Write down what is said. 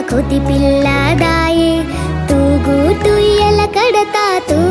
కొతి పిల్లదాయే. తూగు తుయ్యల కడతా తూ